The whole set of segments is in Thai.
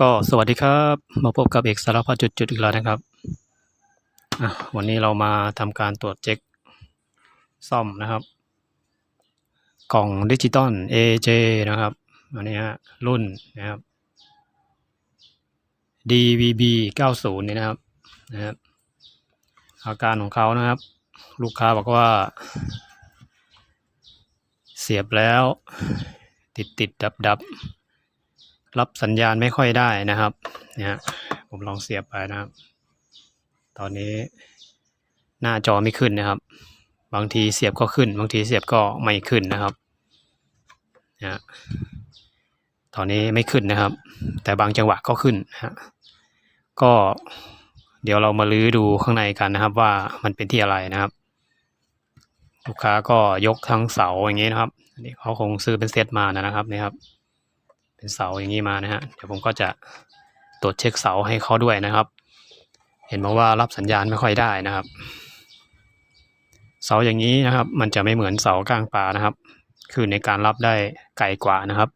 ก็สวัสดีครับ มาพบกับเอกสารพัดจุดๆอีกแล้วนะครับวันนี้เรามาทำการตรวจเช็คซ่อมนะครับ กล่องดิจิตอล AJ นะครับ อันนี้ฮะรุ่นนะครับ DVB 90นี่นะครับนะครับอาการของเขานะครับ ลูกค้าบอกว่า เสียบแล้ว ติดติดดับดับ รับสัญญาณไม่ค่อยได้นะครับ เนี่ยผมลองเสียบไปนะครับ ตอนนี้หน้าจอไม่ขึ้นนะครับ บางทีเสียบก็ขึ้น บางทีเสียบก็ไม่ขึ้นนะครับเนี่ยฮะตอนนี้ไม่ขึ้นนะครับ แต่บางจังหวะก็ขึ้นนะฮะก็เดี๋ยวเรามาลื้อดูข้างในกันนะครับ ว่ามันเป็นที่อะไรนะครับ ลูกค้าก็ยกทั้งเสาอย่างนี้นะครับอันนี้เขาคงซื้อเป็นเซตมานะครับนี่ครับ เป็นเสาอย่างนี้มานะฮะเดี๋ยวผมก็จะตรวจเช็คเสาให้เขาด้วยนะครับ เห็นมาว่ารับสัญญาณไม่ค่อยได้นะครับ เสาอย่างนี้นะครับ มันจะไม่เหมือนเสากลางป่านะครับ คือในการรับได้ไกลกว่านะครับ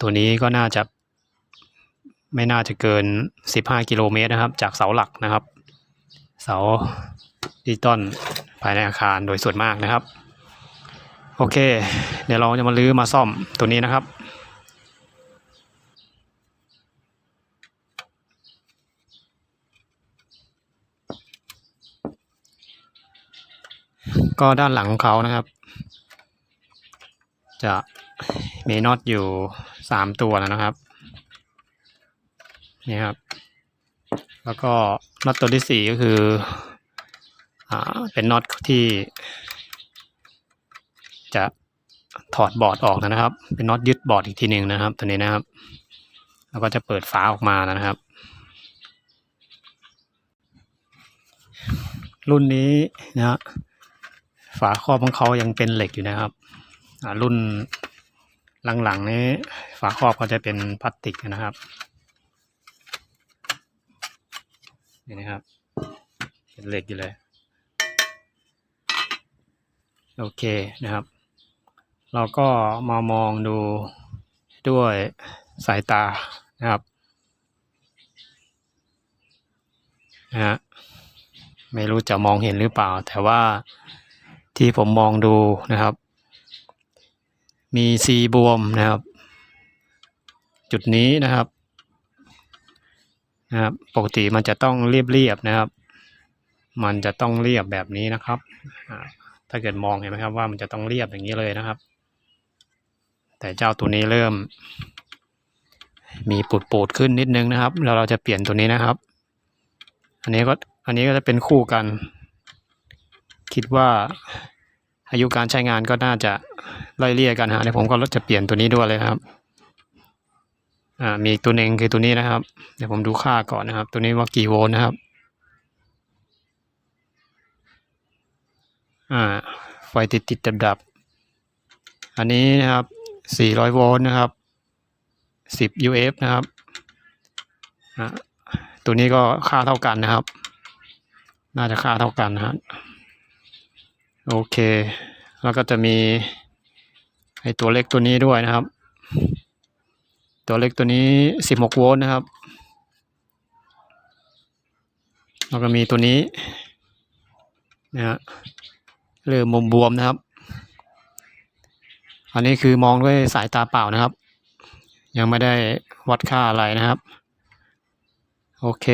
ตัวนี้ก็น่าจะไม่น่าจะเกิน 15 กิโลเมตรนะครับ จากเสาหลักนะครับ เสาดิจิตอลภายในอาคารโดยส่วนมากนะครับ โอเค เดี๋ยวเราจะมาลื้อมาซ่อมตัวนี้นะครับ ก็ด้านหลังของเขานะครับ จะมีน็อตอยู่สามตัวนะครับนี่ครับ แล้วก็น็อตตัวที่สี่ก็คืออ่าเป็นน็อตที่จะถอดบอร์ดออกนะครับ เป็นน็อตยึดบอร์ดอีกทีหนึ่งนะครับ ตัวนี้นะครับ แล้วก็จะเปิดฝาออกมานะครับ รุ่นนี้นะ ฝาครอบของเขายังเป็นเหล็กอยู่นะครับรุ่นหลังๆนี้ ฝาครอบเขาจะเป็นพลาสติกนะครับนี่นะครับ เป็นเหล็กอยู่เลย โอเคนะครับ เราก็มามองดูด้วยสายตานะครับนะฮะไม่รู้จะมองเห็นหรือเปล่า แต่ว่า ที่ผมมองดูนะครับ มีซีบวมนะครับ จุดนี้นะครับนะครับ ปกติมันจะต้องเรียบๆนะครับ มันจะต้องเรียบแบบนี้นะครับ ถ้าเกิดมองเห็นไหมครับว่ามันจะต้องเรียบอย่างนี้เลยนะครับ แต่เจ้าตัวนี้เริ่ม มีปูดปูดๆขึ้นนิดนึงนะครับ แล้วเราจะเปลี่ยนตัวนี้นะครับ อันนี้ก็อันนี้ก็จะเป็นคู่กัน คิดว่าอายุการใช้งานก็น่าจะไล่เลี่ยกันฮะเดี๋ยวผมก็จะเปลี่ยนตัวนี้ด้วยเลยนะครับอ่ามีอีกตัวหนึ่งคือตัวนี้นะครับ เดี๋ยวผมดูค่าก่อนนะครับ ตัวนี้ว่ากี่โวลต์นะครับอ่าไฟติดติดดับดับอันนี้นะครับ400โวลต์นะครับ10 UF นะครับตัวนี้ก็ค่าเท่ากันนะครับ น่าจะค่าเท่ากันนะครับ โอเค แล้วก็จะมีไอตัวเล็กตัวนี้ด้วยนะครับ ตัวเล็กตัวนี้16โวลต์นะครับ แล้วก็มีตัวนี้นะฮะเริ่มมุมบวมนะครับ อันนี้คือมองด้วยสายตาเปล่านะครับ ยังไม่ได้วัดค่าอะไรนะครับ โอเค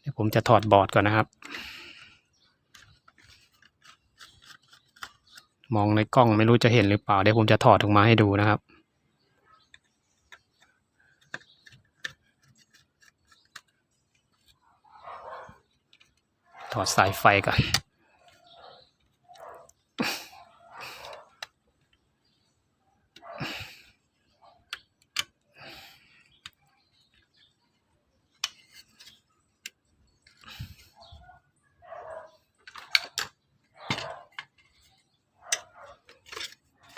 เดี๋ยวผมจะถอดบอร์ดก่อนนะครับ มองในกล้องไม่รู้จะเห็นหรือเปล่า เดี๋ยวผมจะถอดออกมาให้ดูนะครับถอดสายไฟก่อน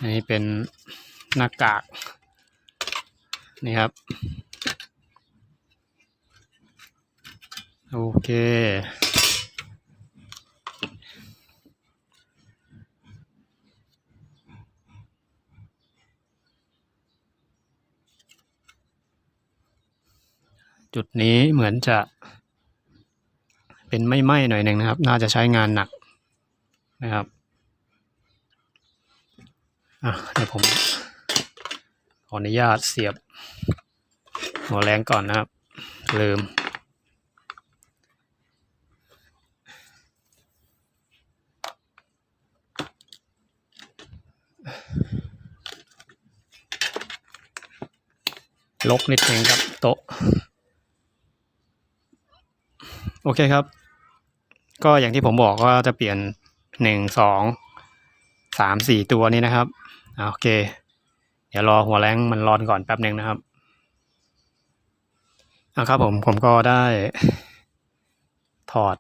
อันนี้เป็นหน้ากาก นี่ครับ โอเค จุดนี้เหมือนจะเป็นไม่ไหม้หน่อยหนึ่งนะครับ น่าจะใช้งานหนักนะครับ อะเดี๋ยวผมขออนุญาตเสียบ หัวแรงก่อนนะครับ ลืม ลกนิดนึงครับโต๊ะ โอเคครับ ก็อย่างที่ผมบอกว่าจะเปลี่ยนหนึ่งสองสามสี่ตัวนี้นะครับ โอเค เดี๋ยวรอหัวแรงมันร้อนก่อนแป๊บหนึ่งนะครับอะครับผมผมก็ได้ถอด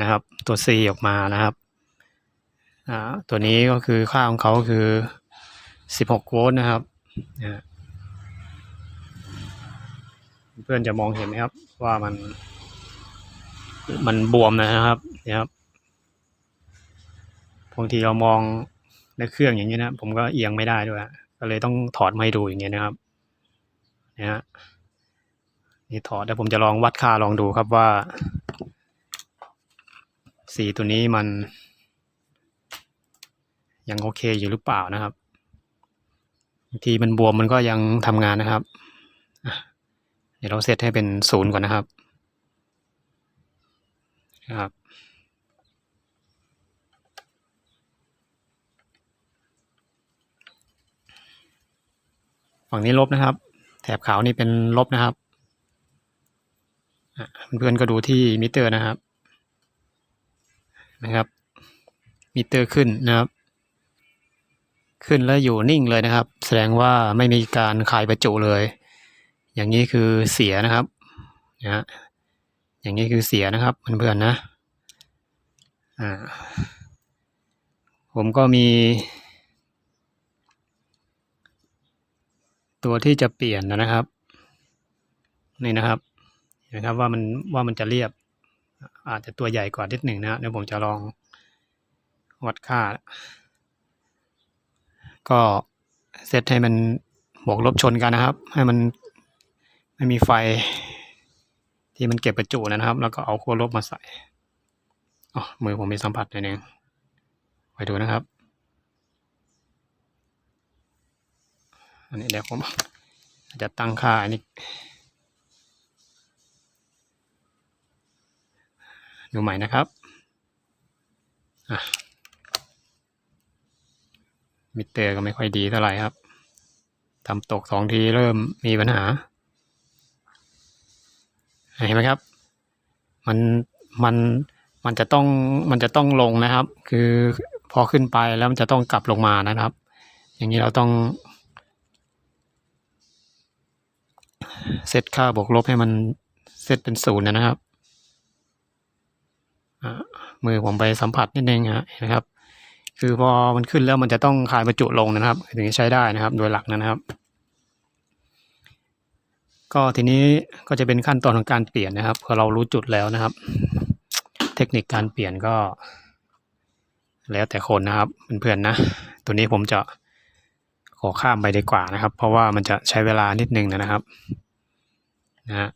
นะครับตัว C ออกมานะครับอ่าตัวนี้ก็คือค่าของเขาคือสิบหกโวลต์นะครับเพื่อนจะมองเห็นไหมครับ ว่ามัน มันบวมนะครับนี่ยครับบางทีเรามอง ในเครื่องอย่างนี้นะผมก็เอียงไม่ได้ด้วยก็เลยต้องถอดมาให้ดูอย่างเงี้ยนะครับเนี่ยฮะนี่ถอดแล้วผมจะลองวัดค่าลองดูครับว่า สีตัวนี้มัน ยังโอเคอยู่หรือเปล่านะครับบางทีมันบวมมันก็ยังทำงานนะครับเดี๋ยวเราเซตให้เป็นศูนย์ก่อนนะครับครับ ฝั่งนี้ลบนะครับ แถบขาวนี่เป็นลบนะครับเพื่อนๆก็ดูที่มิเตอร์นะครับ นะครับ มิเตอร์ขึ้นนะครับ ขึ้นแล้วอยู่นิ่งเลยนะครับ แสดงว่าไม่มีการคายประจุเลย อย่างนี้คือเสียนะครับนะฮะอย่างนี้คือเสียนะครับเพื่อนๆนะ อ่า ผมก็มี ตัวที่จะเปลี่ยนนะครับ นี่นะครับเห็นไหมครับว่ามันว่ามันจะเรียบ อาจจะตัวใหญ่กว่านิดหนึ่งนะเดี๋ยวผมจะลองวัดค่า ก็เซตให้มันบวกลบชนกันนะครับ ให้มันไม่มีไฟที่มันเก็บประจุนะครับ แล้วก็เอาขั้วลบมาใส่อ๋อมือผมมีสัมผัสหน่อยหนึงไปดูนะครับ อันนี้เดี๋ยวผมจะตั้งค่าอันนี้ดูใหม่นะครับมิเตอร์ก็ไม่ค่อยดีเท่าไหร่ครับทำตกสองทีเริ่มมีปัญหา เห็นไหมครับ มันมันมันจะต้องมันจะต้องลงนะครับ คือพอขึ้นไปแล้วมันจะต้องกลับลงมานะครับ อย่างนี้เราต้อง เซตค่าบวกลบให้มันเซตเป็นศูนย์นะครับอ่ามือผมไปสัมผัสนิดนึงฮะนไหมครับ คือพอมันขึ้นแล้วมันจะต้องคายประจุลงนะครับ ถึงจะใช้ได้นะครับ โดยหลักนะครับ ก็ทีนี้ก็จะเป็นขั้นตอนของการเปลี่ยนนะครับพอเรารู้จุดแล้วนะครับ เทคนิคการเปลี่ยนก็ แล้วแต่คนนะครับเพื่อนๆนะ ตัวนี้ผมจะ ขอข้ามไปดีกว่านะครับ เพราะว่ามันจะใช้เวลานิดนึงนะครับนะฮะ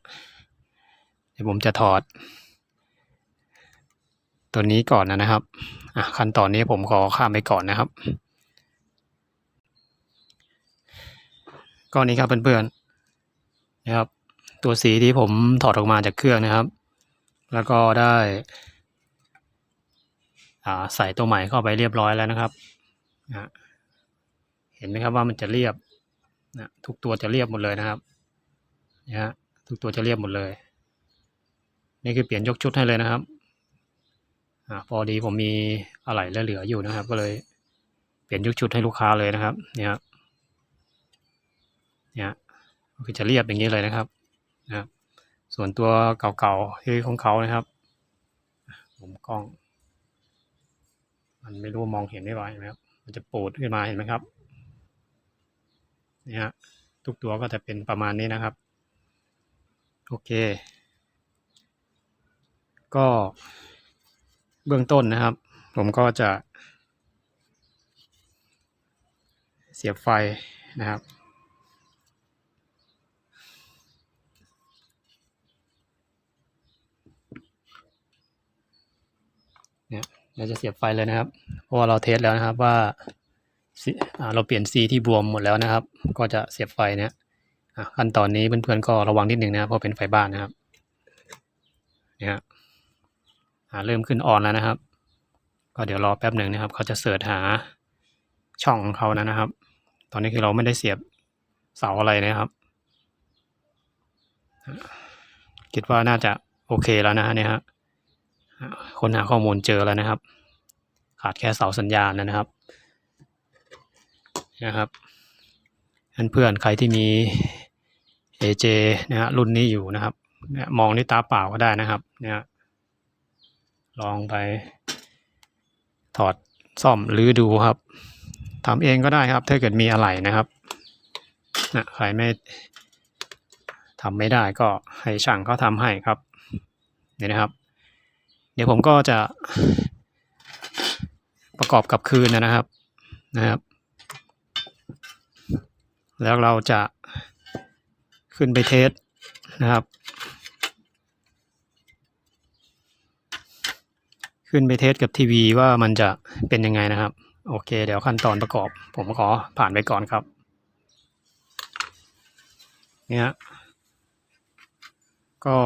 เดี๋ยวผมจะถอด ตัวนี้ก่อนนะครับขั้นตอนนี้ผมขอข้ามไปก่อนนะครับก็นี้ครับเพื่อนๆนะครับ ตัวสีที่ผมถอดออกมาจากเครื่องนะครับ แล้วก็ได้อ่าใส่ตัวใหม่เข้าไปเรียบร้อยแล้วนะครับนะ ห็นไหมครับว่ามันจะเรียบนะทุกตัวจะเรียบหมดเลยนะครับนะฮะทุกตัวจะเรียบหมดเลย นี่คือเปลี่ยนยกชุดให้เลยนะครับอพอดีผมมีอะไหล่เหลืออยู่นะครับ ก็เลยเปลี่ยนยกชุดให้ลูกค้าเลยนะครับ เนี่ยเนี่ยคือจะเรียบอย่างนี้เลยนะครับนะส่วนตัวเก่าๆที่ของเขานะครับผมกล้อง มันไม่รู้มองเห็นได้ไหมเห็นไหมครับมันจะปูดขึ้นมาเห็นไหมครับ นี่ฮะทุกตัวก็จะเป็นประมาณนี้นะครับ โอเค ก็เบื้องต้นนะครับ ผมก็จะ เสียบไฟนะครับเนี่ยเราจะเสียบไฟเลยนะครับ เพราะว่าเราเทสแล้วนะครับว่า เราเปลี่ยนซีที่บวมหมดแล้วนะครับ ก็จะเสียบไฟเนี่ยอะขั้นตอนนี้เพื่อนๆก็ระวังนิดหนึ่งนะครับเพราะเป็นไฟบ้านนะครับนี่ฮะอ่าเริ่มขึ้นออนแล้วนะครับ ก็เดี๋ยวรอแป๊บหนึ่งนะครับ เขาจะเสิร์ชหาช่องของเขานะนะครับ ตอนนี้คือเราไม่ได้เสียบเสาอะไรนะครับ คิดว่าน่าจะโอเคแล้วนะฮะเนี่ยฮะค้นหาข้อมูลเจอแล้วนะครับ ขาดแค่เสาสัญญาณนะครับ นะครับเพื่อนๆใครที่มี AJ นะฮะรุ่นนี้อยู่นะครับเนี่ยมองด้วยตาเปล่าก็ได้นะครับ เนี่ยลองไป ถอดซ่อมหรือดูครับทำเองก็ได้ครับ ถ้าเกิดมีอะไรนะครับนะใครไม่ทำไม่ได้ก็ให้ช่างเขาทำให้ครับเนี่ยนะครับ เดี๋ยวผมก็จะประกอบกับคืนนะครับนะครับ แล้วเราจะขึ้นไปเทสนะครับ ขึ้นไปเทสกับทีวีว่ามันจะเป็นยังไงนะครับ โอเค เดี๋ยวขั้นตอนประกอบ ผมขอผ่านไปก่อนครับ เนี่ยก็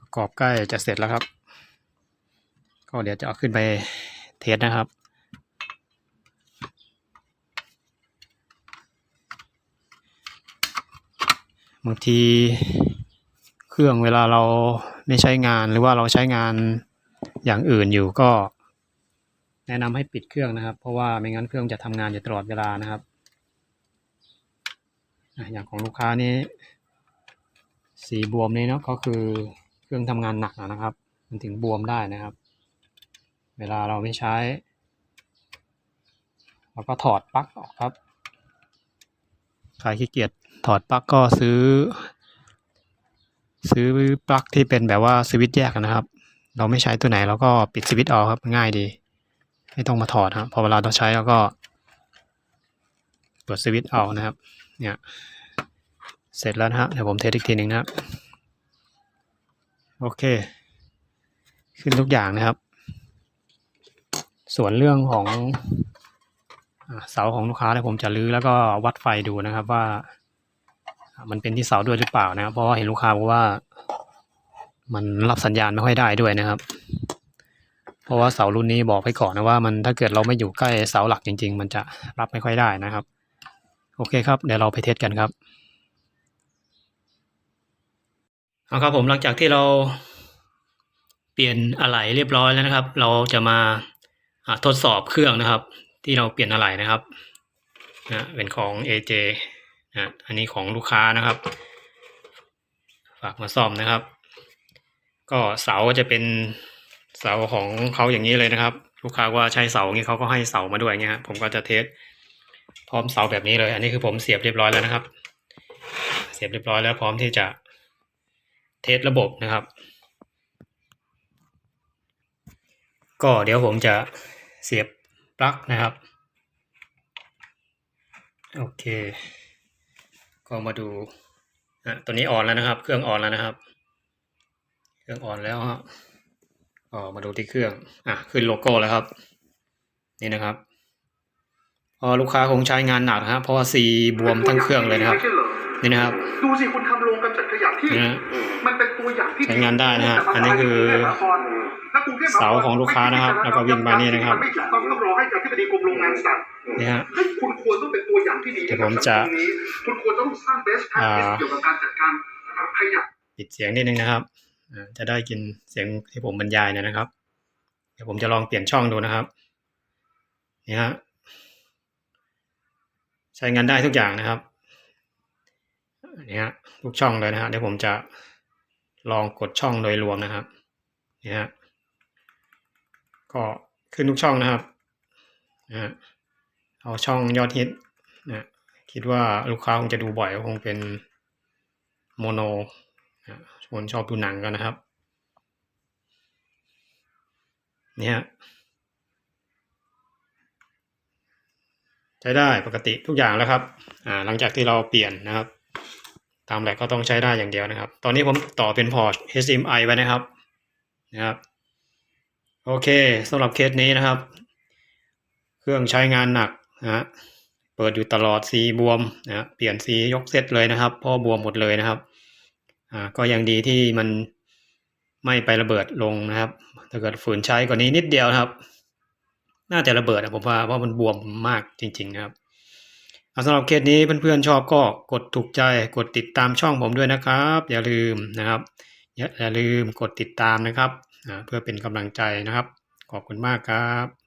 ประกอบใกล้จะเสร็จแล้วครับ ก็เดี๋ยวจะเอาขึ้นไปเทสนะครับบางทีเครื่องเวลาเราไม่ใช้งานหรือว่าเราใช้งานอย่างอื่นอยู่ก็ แนะนำให้ปิดเครื่องนะครับ เพราะว่าไม่งั้นเครื่องจะทำงานอยู่ตลอดเวลานะครับอย่างของลูกค้านี้สีบวมนี้เนาะก็คือเครื่องทำงานหนักนะครับ มันถึงบวมได้นะครับ วลาเราไม่ใช้เราก็ถอดปลั๊กออกครับใครขี้เกียจถอดปลั๊กก็ซื้อ ซื้อปลั๊กที่เป็นแบบว่าสวิตช์แยกนะครับ เราไม่ใช้ตัวไหนเราก็ปิดสวิตช์ออกครับง่ายดี ไม่ต้องมาถอดครับพอเวลาเราใช้เราก็เปิดสวิตช์เอานะครับ เนี่ยเสร็จแล้วนะฮะเดี๋ยวผมเทสอีกทีหนึ่งนะครับ โอเค ขึ้นทุกอย่างนะครับ ส่วนเรื่องของเสาของลูกค้าเนี่ยผมจะรื้อแล้วก็วัดไฟดูนะครับว่า มันเป็นที่เสาด้วยหรือเปล่านะครับเพราะว่าเห็นลูกค้าบอกว่า มันรับสัญญาณไม่ค่อยได้ด้วยนะครับ เพราะว่าเสารุ่นนี้บอกไปก่อนนะว่า มันถ้าเกิดเราไม่อยู่ใกล้เสาหลักจริง ๆ มันจะรับไม่ค่อยได้นะครับ โอเคครับเดี๋ยวเราไปเทสกันครับเอาครับผมหลังจากที่เราเปลี่ยนอะไหล่เรียบร้อยแล้วนะครับ เราจะมา ทดสอบเครื่องนะครับ ที่เราเปลี่ยนอะไหล่นะครับนะเป็นของ AJ นะอันนี้ของลูกค้านะครับ ฝากมาซ่อมนะครับ ก็เสาจะเป็นเสาของเขาอย่างนี้เลยนะครับ ลูกค้าว่าใช้เสาอย่างนี้เขาก็ให้เสามาด้วยเงี้ยผมก็จะเทสพร้อมเสาแบบนี้เลย อันนี้คือผมเสียบเรียบร้อยแล้วนะครับ เสียบเรียบร้อยแล้วพร้อมที่จะเทสระบบนะครับ ก็เดี๋ยวผมจะ เสียบปลั๊กนะครับ โอเค ก็มาดูอะตัวนี้ออนแล้วนะครับ เครื่องออนแล้วนะครับ เครื่องออนแล้วฮะก็มาดูที่เครื่องอะขึ้นโลโก้แล้วครับ นี่นะครับพอลูกค้าคงใช้งานหนักนะครับเพราะว่าซีบวมทั้งเครื่องเลยนะครับ นี่นะครับดูสิคุณทำโรงกำจัดขยะที่นะฮะมันเป็นตัวอย่างที่ใช้งานได้นะฮะอันนี้คือเสาของลูกค้านะครับ แล้วก็วิ่งมานี่นะครับมันไม่ถูกต้องต้องรอให้อธิบดีกรมโรงงานสั่งนี่ฮะให้คุณควรต้องเป็นตัวอย่างที่ดีเดี๋ยวผมจะให้กับสังคนี้คุณควรต้องสร้าง best practice เกี่ยวกับการจัดการขยะปิดเสียงนิดนึงนะครับอ่าจะได้กินเสียงที่ผมบรรยายเนี่ยนะครับ เดี๋ยวผมจะลองเปลี่ยนช่องดูนะครับนี่ฮะใช้งานได้ทุกอย่างนะครับ นี่ฮะทุกช่องเลยนะฮะเดี๋ยวผมจะลองกดช่องโดยรวมนะครับนี่ฮะก็ขึ้นทุกช่องนะครับนะฮะเอาช่องยอดฮิตนะคิดว่าลูกค้าคงจะดูบ่อยก็คงเป็นโมโนนะคนชอบดูหนังกันนะครับนี่ฮะใช้ได้ปกติทุกอย่างแล้วครับ อ่า หลังจากที่เราเปลี่ยนนะครับ ตามแหลกก็ต้องใช้ได้อย่างเดียวนะครับ ตอนนี้ผมต่อเป็นพอร์ต HDMI ไว้นะครับนะครับ โอเคสำหรับเคสนี้นะครับ เครื่องใช้งานหนักนะฮะเปิดอยู่ตลอดสีบวมนะเปลี่ยนสียกเซตเลยนะครับพราะบวมหมดเลยนะครับอ่าก็ยังดีที่มันไม่ไประเบิดลงนะครับ ถ้าเกิดฝืนใช้กว่านี้นิดเดียวนะครับ น่าจะระเบิดอะผมว่าเพราะมันบวมมากจริง ๆ นะครับ สำหรับเคสนี้เพื่อนๆชอบก็กดถูกใจกดติดตามช่องผมด้วยนะครับ อย่าลืมนะครับ อย่าลืมกดติดตามนะครับ เพื่อเป็นกำลังใจนะครับ ขอบคุณมากครับ